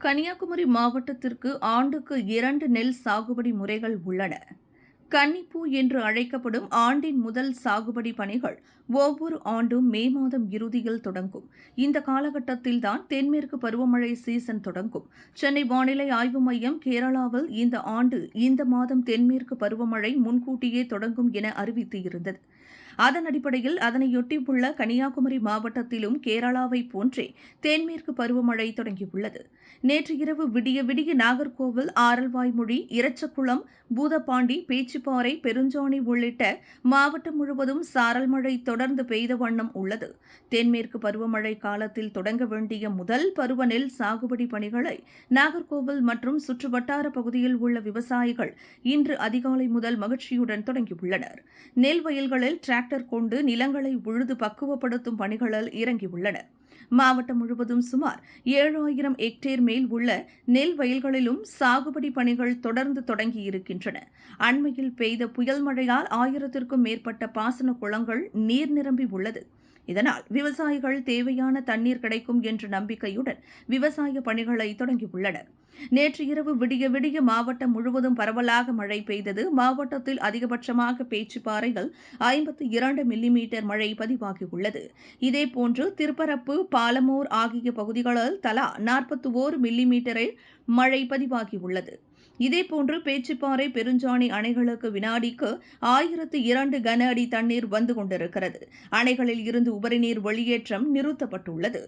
கன்னியாகுமரி மாவட்டத்திற்கு ஆண்டுக்கு இரண்டு நெல் சாகுபடி முறைகள் உள்ளன. கன்னிப்பூ என்று அழைக்கப்படும் ஆண்டின் முதல் சாகுபடி பணிகள் ஒவ்வொரு ஆண்டும் மே மாதம் இறுதியில் தொடங்கும். இந்த காலகட்டத்தில்தான் தென்மேற்கு பருவமழை சீசன் தொடங்கும். சென்னை வானிலை ஆய்வு மையம் கேரளாவில் இந்த ஆண்டு இந்த மாதம் தென்மேற்கு பருவமழை முன்கூட்டியே தொடங்கும் என அறிவித்து இருந்தது அதன் அடிப்படையில் அதனையொட்டியுள்ள கன்னியாகுமரி மாவட்டத்திலும் கேரளாவை போன்றே தென்மேற்கு பருவமழை தொடங்கியுள்ளது. நேற்று இரவு விடிய விடிய நாகர்கோவில் ஆரல்வாய்மொழி இரச்சக்குளம் பூதப்பாண்டி பேச்சிப்பாறை பெருஞ்சாணி உள்ளிட்ட மாவட்டம் முழுவதும் சாரல் மழை தொடர்ந்து பெய்த வண்ணம் உள்ளது. தென்மேற்கு பருவமழை காலத்தில் தொடங்க வேண்டிய முதல் பருவ நெல் சாகுபடி பணிகளை நாகர்கோவில் மற்றும் சுற்றுவட்டார பகுதியில் உள்ள விவசாயிகள் இன்று அதிகாலை முதல் மகிழ்ச்சியுடன் தொடங்கியுள்ளனர். நெல் வயல்களில் டிராக்டர் கொண்டு நிலங்களை உழுது பக்குவப்படுத்தும் பணிகளில் இறங்கியுள்ளனர். மாவட்டம் முழுவதும் சுமார் ஏழு ஆயிரம் ஹெக்டேர் மேல் உள்ள நெல் வயல்களிலும் சாகுபடி பணிகள் தொடர்ந்து தொடங்கியிருக்கின்றன. அண்மையில் பெய்த புயல் மழையால் ஆயிரத்திற்கும் மேற்பட்ட பாசன குளங்கள் நீர் நிரம்பி உள்ளது. இதனால் விவசாயிகள் தேவையான தண்ணீர் கிடைக்கும் என்ற நம்பிக்கையுடன் விவசாய பணிகளை தொடங்கியுள்ளனர். நேற்று இரவு விடிய விடிய மாவட்டம் முழுவதும் பரவலாக மழை பெய்தது. மாவட்டத்தில் அதிகபட்சமாக பேச்சுப்பாறையில் ஐம்பத்தி இரண்டு மில்லிமீட்டர் மழை பதிவாகியுள்ளது. இதேபோன்று திருப்பரப்பு பாலமூர் ஆகிய பகுதிகளில் தலா நாற்பத்தி ஓரு மில்லிமீட்டரில் மழை பதிவாகியுள்ளது. இதேபோன்று பேச்சுப்பாறை பெருஞ்சாணி அணைகளுக்கு வினாடிக்கு ஆயிரத்து இரண்டு கன அடி தண்ணீர் வந்து கொண்டிருக்கிறது. அணைகளில் இருந்து உபரிநீர் வெளியேற்றம் நிறுத்தப்பட்டுள்ளது.